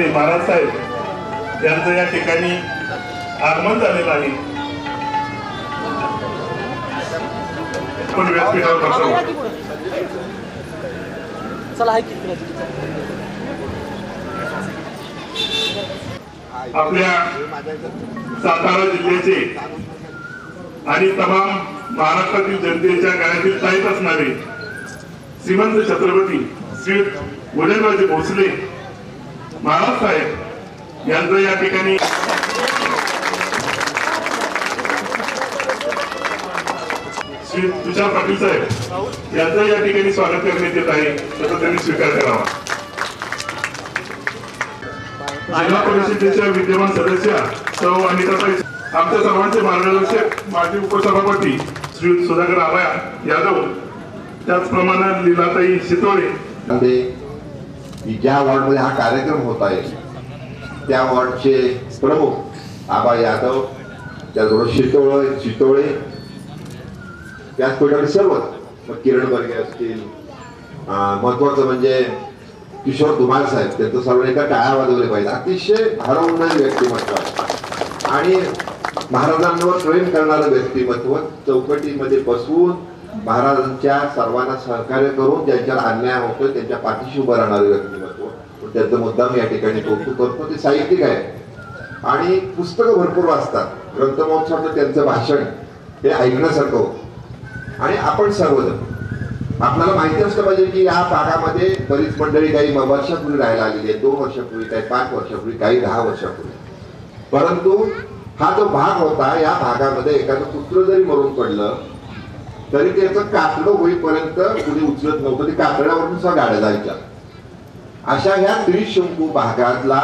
श्री महाराज साहेब यांचं या ठिकाणी आगमन झालेलं आहे. आपण व्यासपीठावर आपल्या सातारा जिल्ह्याचे आणि तमाम महाराष्ट्रातील जनतेच्या गळ्यातील ताईत असणारे श्रीमंत छत्रपती श्री उदयनराजे भोसले बाळासाहेब यांचं या ठिकाणी श्री तुषार पाटील साहेब यांचं या ठिकाणी स्वागत करण्यात येत आहे. त्याचा त्यांनी स्वीकार करावा. जिल्हा परिषदेच्या विद्यमान सदस्य सौ अनिताताई आमच्या सर्वांचे मार्गदर्शक माजी उपसभापती श्री सुधाकर आबा यादव त्याचप्रमाणे लीलाताई शितोळे की ज्या वॉर्डमध्ये हा कार्यक्रम होत आहे त्या वॉर्डचे प्रमुख आबा यादव त्याचबरोबर शितोळे शितोळे त्याच सर्वच सर्व किरण बर्गे असतील. महत्वाचं म्हणजे किशोर धुमाळ साहेब त्यांचं सर्वांनी एका टाळ्या वाजवले पाहिजे. अतिशय भारवणारे व्यक्तिमत्व. आणि महाराजांवर प्रेम करणारं व्यक्तिमत्व चौकटीमध्ये बसवून महाराजांच्या सर्वांना सहकार्य करून ज्यांच्यावर अन्याय होतो त्यांच्या पाठीशी उभं राहणारं व्यक्तिमत्व त्यांचं त्याचं मुद्दाम या ठिकाणी कौतुक करतो ते साहित्यिक आहे आणि पुस्तकं भरपूर वाचतात. ग्रंथमहोत्सवाचं त्यांचं भाषण हे ऐकण्यासारखं होतं. आणि आपण सर्वजण आपल्याला माहिती असलं पाहिजे की या भागामध्ये बरीच मंडळी काही वर्षापूर्वी राहायला आलेली आहे दोन वर्षापूर्वी काही पाच वर्षापूर्वी काही दहा वर्षापूर्वी. परंतु हा जो भाग होता या भागामध्ये एखादं कुत्र जरी मरून पडलं तरी त्याचं कातडं होईपर्यंत कुणी उचलत नव्हतं ते कातड्यावरून सुद्धा गाड्या जायच्या. अशा ह्या त्रिशंकू भागातला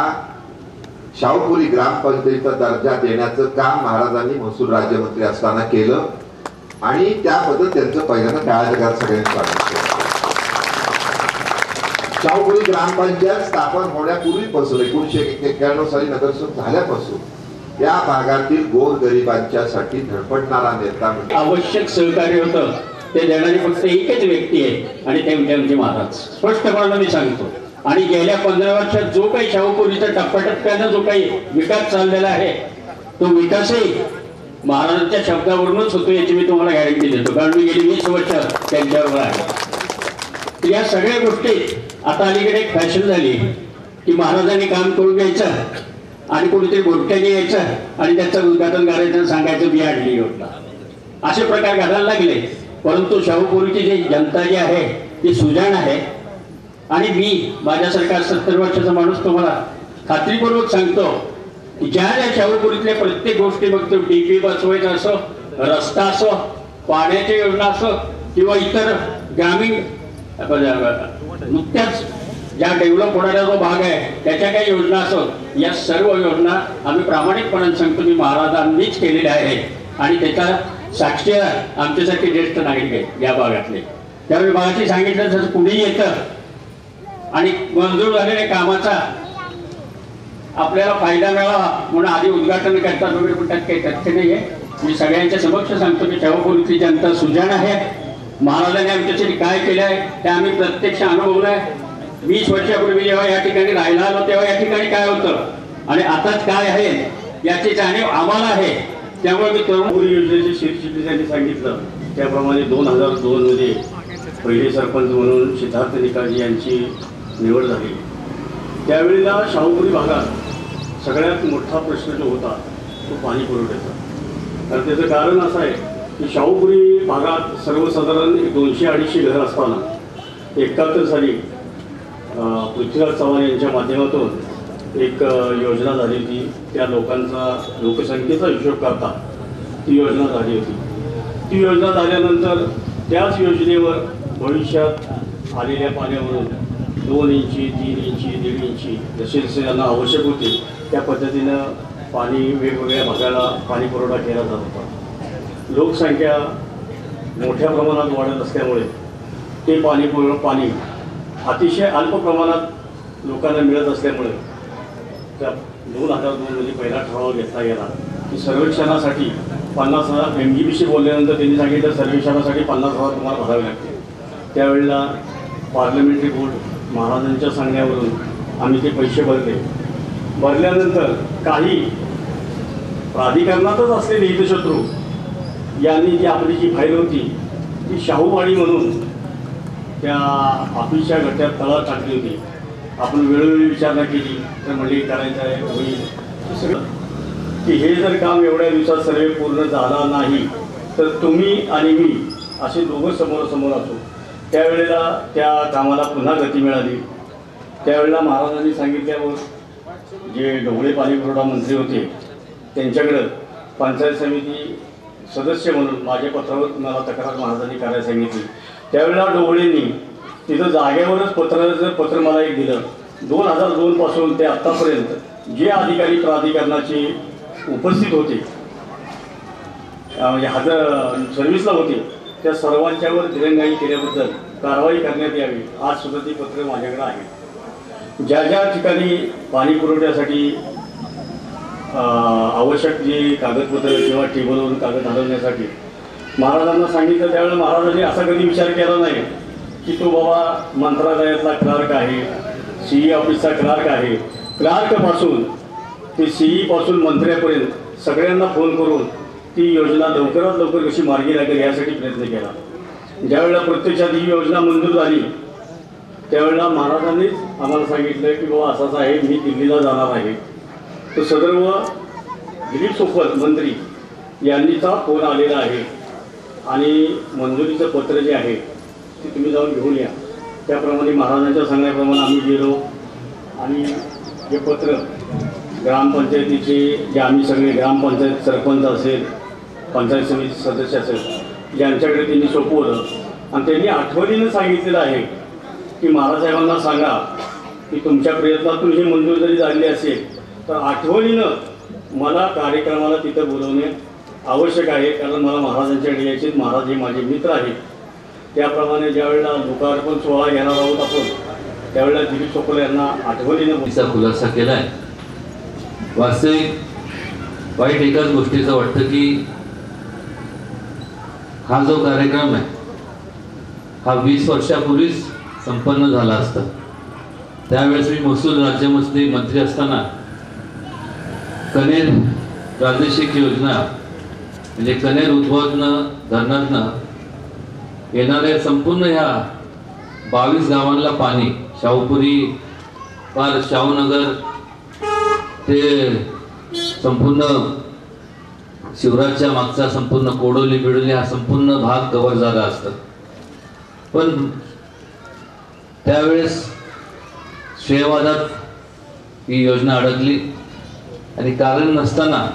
शाहूपुरी ग्रामपंचायतीचा दर्जा देण्याचं काम महाराजांनी महसूल राज्यमंत्री असताना केलं आणि त्याबद्दल त्यांचं पहिल्यांदा टाळ्या जगात सगळ्यांनी स्वागत केलं. शाहूपुरी ग्रामपंचायत स्थापन होण्यापूर्वीपासून एकोणीशे एक्क्याण्णव साली नगरसेवक झाल्यापासून या भागातील गोर गोरगरिबांच्यासाठी धडपडणारा नेता म्हणजे आवश्यक सहकार्य होतं. ते देणारी फक्त एकच व्यक्ती आहे आणि ते म्हणजे आमचे महाराज. स्पष्टपणे मी सांगतो. आणि गेल्या पंधरा वर्षात जो काही शाहूपुरीचा टप्प्याटप्प्यानं जो काही विकास चाललेला आहे तो विकासही महाराजांच्या शब्दावरूनच होतो याची मी तुम्हाला गॅरंटी देतो. कारण मी गेली वीस वर्ष त्यांच्याबरोबर आहे. या सगळ्या गोष्टी आता अलीकडे एक फॅशन झाली की महाराजांनी काम करून घ्यायचं. आणि कोणीतरी बोलक्याने यायचं आणि त्याचं उद्घाटन करायचं सांगायचं मी आणली योजना. असे प्रकार घडायला लागले. परंतु शाहूपुरीची जी जनता जी आहे ती सुजाण आहे. आणि मी माझ्यासारखा सत्तर वर्षाचा माणूस तुम्हाला खात्रीपूर्वक सांगतो की ज्या ज्या शाहूपुरीतल्या प्रत्येक गोष्टी बघतो डीपी बसवायचं असो रस्ता असो पाण्याची योजना असो किंवा इतर ग्रामीण नुकत्याच ज्या डेव्हलप होणारा जो भाग आहे त्याच्या काही योजना असो या सर्व योजना आम्ही प्रामाणिकपणाने सांगतो मी महाराजांनीच केलेल्या आहेत. आणि त्याचा साक्षीदार आमच्यासारखे ज्येष्ठ नागरिक आहे या भागातले. त्यावेळी भागाची सांगितलं जसं कुणीही येतं आणि मंजूर झालेल्या कामाचा आपल्याला फायदा मिळावा म्हणून आधी उद्घाटन करतात वगैरे पण त्यात काही तथ्य नाही आहे. मी सगळ्यांच्या समक्ष सांगतो की शाहूपुरीची जनता सुजाण आहे. महाराजांनी आमच्यासाठी काय केलं आहे ते आम्ही प्रत्यक्ष अनुभवलं आहे वीस वर्षापूर्वी जेव्हा या ठिकाणी राहिला आलो तेव्हा या ठिकाणी काय होतं? आणि आताच काय आहे? याची जाणीव आम्हाला आहे. त्यामुळे मी तरुण योजनेची शीर्षिकी सांगितलं. त्याप्रमाणे दोन हजार दोनमध्ये पहिले सरपंच म्हणून सिद्धार्थ निकाजी यांची निवड झाली. त्यावेळेला शाहूपुरी भागात सगळ्यात मोठा प्रश्न जो होता तो पाणी पुरवठ्याचा. कारण त्याचं कारण असं आहे की शाहूपुरी भागात सर्वसाधारण एक दोनशे अडीचशे घरं असताना एकाहत्तर साली पृथ्वीराज चव्हाण यांच्या माध्यमातून एक योजना झाली होती. त्या लोकांचा लोकसंख्येचा हिशोब करता ती योजना झाली होती. ती योजना झाल्यानंतर त्याच योजनेवर भविष्यात आलेल्या पाण्यावरून दोन इंची तीन इंची दीड इंची जसे जसे त्यांना आवश्यक होते त्या पद्धतीनं पाणी वेगवेगळ्या भागाला पाणी पुरवठा केला जात होता. लोकसंख्या मोठ्या प्रमाणात वाढत असल्यामुळे ते पाणी पुर पाणी अतिशय अल्प प्रमाणात लोकांना मिळत असल्यामुळे त्या दोन हजार दोनमध्ये पहिला ठराव घेतला गेला की सर्वेक्षणासाठी पन्नास हजार एम जी बीशी बोलल्यानंतर त्यांनी सांगितलं सर्वेक्षणासाठी पन्नास हजार तुम्हाला भरावे लागते त्यावेळेला पार्लमेंटरी बोर्ड महाराजांच्या सांगण्यावरून आम्ही ते पैसे भरले. भरल्यानंतर काही प्राधिकरणातच असलेले हितशत्रू यांनी जी आपली जी फाईल होती ती शाहूवाडी म्हणून त्या ऑफिसच्या घरच्या तळा टाकली होती. आपण वेळोवेळी विचारणा केली तर म्हणजे करायचं आहे होईल. सगळं की हे जर काम एवढ्या दिवसात सर्वे पूर्ण झाला नाही तर तुम्ही आणि मी असे दोघं समोरासमोर असो. त्यावेळेला त्या कामाला पुन्हा गती मिळाली. त्यावेळेला महाराजांनी सांगितल्यावर जे ढोबळे पाणी पुरवठा मंत्री होते त्यांच्याकडं पंचायत समिती सदस्य म्हणून माझ्या पत्रावर मला तक्रार महाराजांनी करायला सांगितली. त्यावेळेला ढोबळेंनी तिथं जागेवरच पत्राचं पत्र मला एक दिलं. दोन हजार दोनपासून ते आत्तापर्यंत जे अधिकारी प्राधिकरणाचे उपस्थित होते म्हणजे हजर सर्व्हिसला होते त्या सर्वांच्यावर दिरंगाई केल्याबद्दल कारवाई करण्यात यावी आज सुद्धा ती पत्र माझ्याकडे आहे ज्या ज्या ठिकाणी पाणी पुरवठ्यासाठी आवश्यक जी कागदपत्र किंवा टेबलवरून कागद हलवण्यासाठी महाराजांना सांगितलं त्यावेळेला महाराजांनी असा कधी विचार केला नाही की तो बाबा मंत्रालयातला क्लार्क आहे सीई ऑफिसचा क्लार्क आहे. क्लार्कपासून ते सीईपासून मंत्र्यापर्यंत सगळ्यांना फोन करून ती योजना लवकरात लवकर कशी मार्गी लागेल यासाठी प्रयत्न केला. ज्यावेळेला प्रत्यक्षात ही योजना मंजूर झाली त्यावेळेला महाराजांनीच आम्हाला सांगितलं की बाबा असाच आहे मी दिल्लीला जाणार आहे. तर सदर्व दिलीप सोपत मंत्री यांनीचा फोन आलेला आहे. आणि मंजुरीचं पत्र जे आहे ते तुम्ही जाऊन घेऊन या. त्याप्रमाणे महाराजांच्या सांगण्याप्रमाणे आम्ही गेलो. आणि हे पत्र ग्रामपंचायतीचे जे आम्ही सगळे ग्रामपंचायत सरपंच असेल पंचायत समिती सदस्य असेल यांच्याकडे त्यांनी सोपवलं आणि त्यांनी आठवणीनं सांगितलेलं आहे की महाराजसाहेबांना सांगा की तुमच्या प्रयत्नातून ही मंजूर जरी झाली असेल तर आठवणीनं मला कार्यक्रमाला तिथं बोलवणे आवश्यक आहे कारण मला महाराजांच्याकडे यायचे महाराज हे माझे मित्र आहेत. त्याप्रमाणे ज्यावेळेला लोकार्पण सोहळा घेणार आहोत आपण त्यावेळेला दिलीप चोपडे यांना आठवणीनं चा खुलासा केलाय. वास्तविक वाईट एकाच गोष्टीचं वाटतं की हा जो कार्यक्रम आहे हा वीस वर्षापूर्वीच संपन्न झाला असता. त्यावेळेस मी महसूल राज्यमंत्री मंत्री असताना कनेर प्रादेशिक योजना म्हणजे कनेर उद्भवतनं धरणातनं येणाऱ्या संपूर्ण ह्या बावीस गावांना पाणी शाहूपुरी पार शाहूनगर ते संपूर्ण शिवराजच्या मागचा संपूर्ण कोडोली बिडोली हा संपूर्ण भाग कव्हर झाला असता. पण त्यावेळेस श्रेयवादात ही योजना अडकली आणि कारण नसताना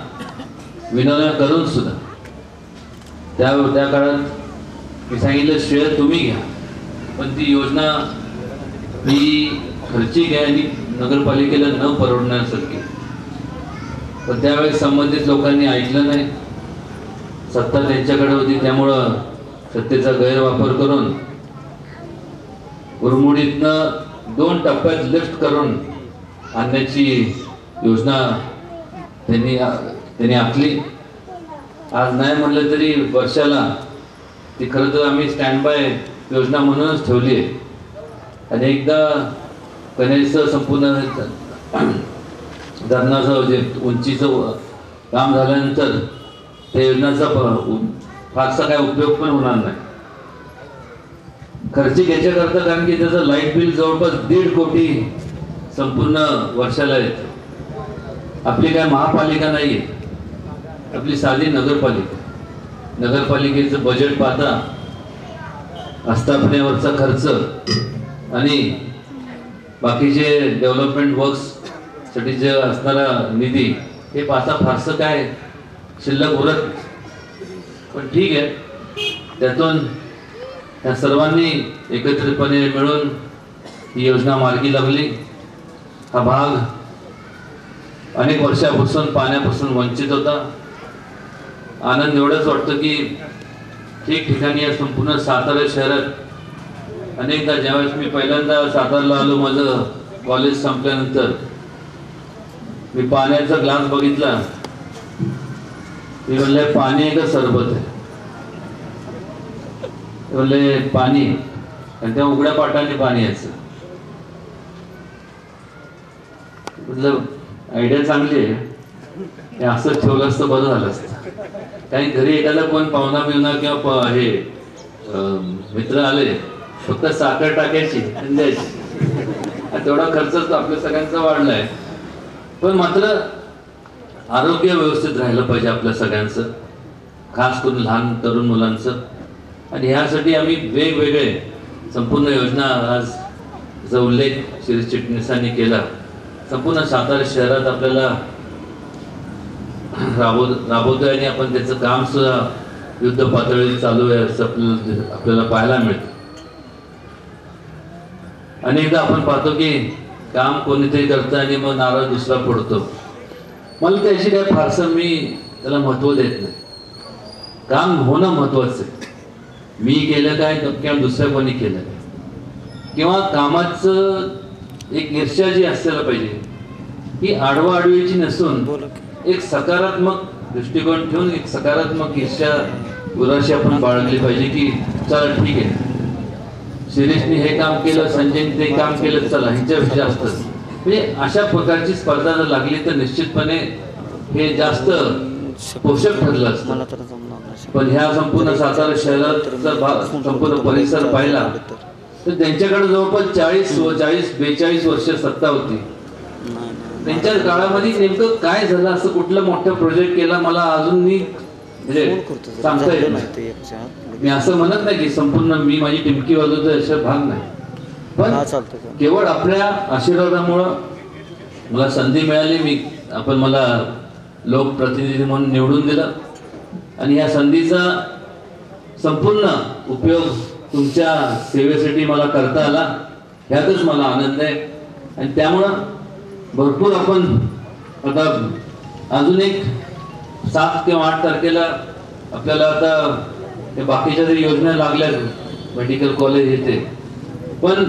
विनवण्या करून सुद्धा त्या त्या काळात मी सांगितलं श्रेय तुम्ही घ्या. पण ती योजना ही खर्ची घ्या आणि नगरपालिकेला न परवडण्यासारखी. पण त्यावेळेस संबंधित लोकांनी ऐकलं नाही. सत्ता त्यांच्याकडे होती त्यामुळं सत्तेचा गैरवापर करून उरमुडीतनं दोन टप्प्यात लिफ्ट करून आणण्याची योजना त्यांनी त्यांनी आखली. आज नाही म्हणलं तरी वर्षाला ती खरं तर आम्ही स्टँड बाय योजना म्हणूनच ठेवली आहे. आणि एकदा कनेरचं संपूर्ण धरणाचं जे उंचीचं काम झाल्यानंतर त्या योजनाचा फारसा काय उपयोग पण होणार नाही. खर्चिक याच्याकरता कारण की त्याचं लाइट बिल जवळपास दीड कोटी संपूर्ण वर्षाला येतं. आपली काय महापालिका नाही आहे आपली साधी नगरपालिका. नगरपालिकेचं बजेट पाहता आस्थापनेवरचा खर्च आणि बाकीचे डेव्हलपमेंट वर्क्ससाठी जे असणारा निधी हे पाहता फारसं काय शिल्लक उरत पण ठीक आहे. त्यातून त्या सर्वांनी एकत्रितपणे मिळून ही योजना मार्गी लागली. हा भाग अनेक वर्षापासून पाण्यापासून वंचित होता. आनंद एवढंच वाटतं की ठिकठिकाणी या संपूर्ण सातारा शहरात अनेकदा ज्यावेळेस मी पहिल्यांदा साताराला आलो माझं कॉलेज संपल्यानंतर मी पाण्याचा ग्लास बघितला. मी म्हणले पाणी आहे का सरबत आहे? म्हणले पाणी. आणि त्या उघड्या पाटाने पाणी यायचं. म्हटलं आयडिया चांगली आहे. हे असं ठेवलं असतं बरं झालं असतं. काही घरी एखादा कोण पाहुणा बिवणा किंवा हे मित्र आले फक्त साखर टाकायची द्यायची. तेवढा खर्च आपल्या सगळ्यांचा वाढलाय. पण मात्र आरोग्य व्यवस्थित राहिलं पाहिजे आपल्या सगळ्यांचं खास करून लहान तरुण मुलांचं. आणि ह्यासाठी आम्ही वेगवेगळे संपूर्ण योजना आज जो उल्लेख श्री चिटणीसांनी केला संपूर्ण सातारा शहरात आपल्याला राबव राबवतोय आणि आपण त्याचं काम सुद्धा युद्ध पातळीवर चालू आहे असं आपल्याला आपल्याला पाहायला मिळतं. अनेकदा आपण पाहतो की काम कोणीतरी करतं आणि मग नारळ दुसरा पडतो मला त्याशी काय फारसं मी त्याला महत्त्व देत नाही. काम होणं महत्वाचं आहे. मी केलं काय किंवा दुसऱ्या कोणी केलं काय. किंवा कामाचं एक ईर्ष्या जी असायला पाहिजे ही आडवा आडवीची नसून एक सकारात्मक दृष्टिकोन ठेवून एक सकारात्मक ईर्ष्या गुराशी आपण बाळगली पाहिजे की चला ठीक आहे शिरीषने हे काम केलं संजयने ते काम केलं चला ह्याच्यापेक्षा जास्त म्हणजे अशा प्रकारची स्पर्धा जर लागली तर निश्चितपणे हे जास्त पोषक ठरलं असतं. पण ह्या संपूर्ण सातारा शहराचा भाग संपूर्ण परिसर पाहिला तर त्यांच्याकडे जवळपास चाळीस चाळीस बेचाळीस वर्ष सत्ता होती. त्यांच्या काळामध्ये नेमकं काय झालं? असं कुठलं मोठं प्रोजेक्ट केला? मला अजून मी म्हणजे फोन करतो जरा. सांगता येत नाही. मी असं म्हणत नाही की संपूर्ण मी माझी टिमकी वाजवतो असा भाग नाही. पण केवळ आपल्या आशीर्वादामुळं मला संधी मिळाली. मी आपण मला लोकप्रतिनिधी म्हणून निवडून दिलं. आणि या संधीचा संपूर्ण उपयोग तुमच्या सेवेसाठी मला करता आला. ह्यातच मला आनंद आहे. आणि त्यामुळं भरपूर आपण आता अजून एक सात किंवा आठ तारखेला आपल्याला आता हे बाकीच्या जरी योजना लागल्या मेडिकल कॉलेज येते पण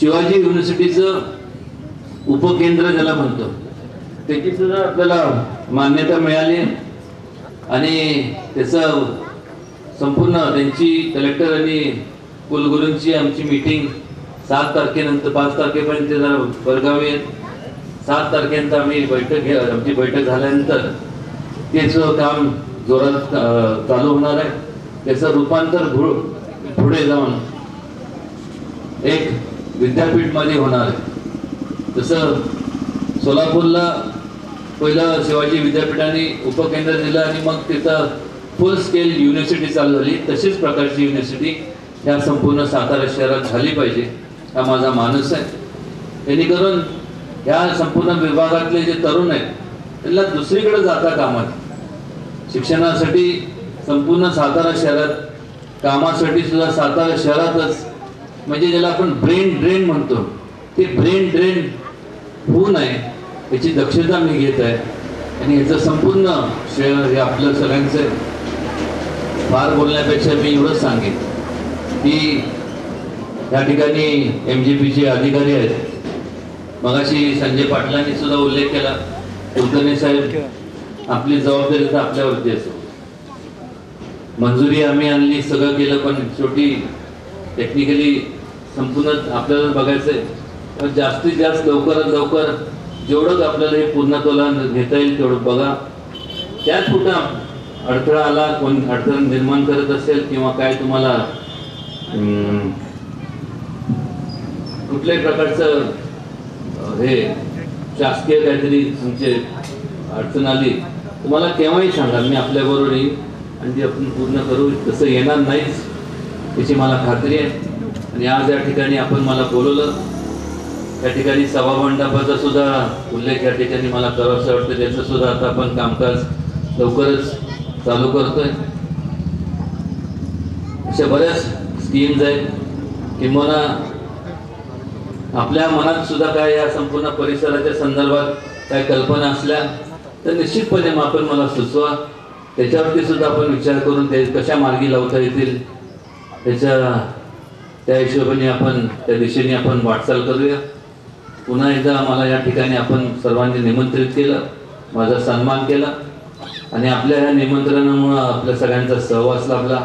शिवाजी युनिव्हर्सिटीचं उपकेंद्र ज्याला म्हणतो त्याची सुद्धा आपल्याला मान्यता मिळाली आणि त्याचं संपूर्ण त्यांची कलेक्टर आणि कुलगुरूंची आमची मीटिंग सात तारखेनंतर पाच तारखेपर्यंत जरा वर्गावी आहेत. सात तारखेनंतर आम्ही बैठक घे आमची बैठक झाल्यानंतर त्याचं काम जोरात चालू होणार आहे. त्याचं रूपांतर पुढे जाऊन एक विद्यापीठमध्ये होणार आहे. जसं सोलापूरला पहिलं शिवाजी विद्यापीठाने उपकेंद्र दिलं आणि मग तिथं फुल स्केल युनिव्हर्सिटी चालू झाली. तशीच प्रकारची युनिव्हर्सिटी ह्या संपूर्ण सातारा शहरात झाली पाहिजे हा माझा मानस आहे. जेणेकरून या संपूर्ण विभागातले जे तरुण आहेत त्यांना दुसरीकडे जाता कामात शिक्षणासाठी संपूर्ण सातारा शहरात कामासाठी सुद्धा सातारा शहरातच म्हणजे ज्याला आपण ब्रेन ड्रेन म्हणतो ते ब्रेन ड्रेन होऊ नये याची दक्षता मी घेत आहे आणि ह्याचं संपूर्ण श्रेय हे आपलं सगळ्यांचं आहे. फार बोलण्यापेक्षा मी एवढंच सांगेन की या ठिकाणी एम जी पीचे अधिकारी आहेत मगाशी संजय पाटलांनी सुद्धा उल्लेख केला. कुलकर्णी साहेब आपली जबाबदारी तर आपल्यावरती असो. मंजुरी आम्ही आणली सगळं केलं पण शेवटी टेक्निकली संपूर्ण आपल्याला बघायचं आहे पण जास्तीत जास्त लवकरात लवकर जेवढं आपल्याला हे पूर्णत्वाला घेता येईल तेवढं बघा. त्यात कुठं अडथळा आला कोण अडथळा निर्माण करत असेल किंवा काय तुम्हाला? कुठल्याही प्रकारचं हे शासकीय काहीतरी तुमचे अडचण आली तुम्हाला केव्हाही सांगा मी आपल्याबरोबर येईन आणि ती आपण पूर्ण करू तसं येणार नाहीच याची मला खात्री आहे. आणि आज या ठिकाणी आपण मला बोलवलं. त्या ठिकाणी सभामंडपाचा सुद्धा उल्लेख या ठिकाणी मला करावंसं वाटतं. त्याचं सुद्धा आता आपण कामकाज लवकरच चालू करतोय. अशा बऱ्याच स्कीम्स आहेत किंवा आपल्या मनात सुद्धा काय या संपूर्ण परिसराच्या संदर्भात काय कल्पना असल्या तर निश्चितपणे मग आपण मला सुचवा. त्याच्यावरती सुद्धा आपण विचार करून ते कशा मार्गी लावता येतील त्याच्या त्या हिशोबाने आपण त्या दिशेने आपण वाटचाल करूया. पुन्हा एकदा मला या ठिकाणी आपण सर्वांनी निमंत्रित केलं माझा सन्मान केला आणि आपल्या ह्या निमंत्रणामुळं आपल्या सगळ्यांचा सहवास लाभला.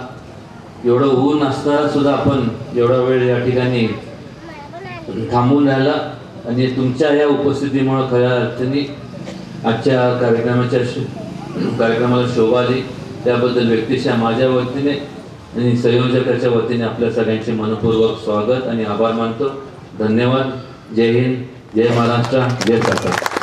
एवढं ऊन असताना सुद्धा आपण एवढा वेळ या ठिकाणी थांबून राहिला. आणि तुमच्या ह्या उपस्थितीमुळं खऱ्या अर्थाने आजच्या कार्यक्रमाच्या कार्यक्रमाला शोभा आली. त्याबद्दल व्यक्तिशः माझ्या वतीने आणि संयोजकाच्या वतीने आपल्या सगळ्यांचे मनपूर्वक स्वागत आणि आभार मानतो. धन्यवाद. जय हिंद. जय महाराष्ट्र. जय सरकार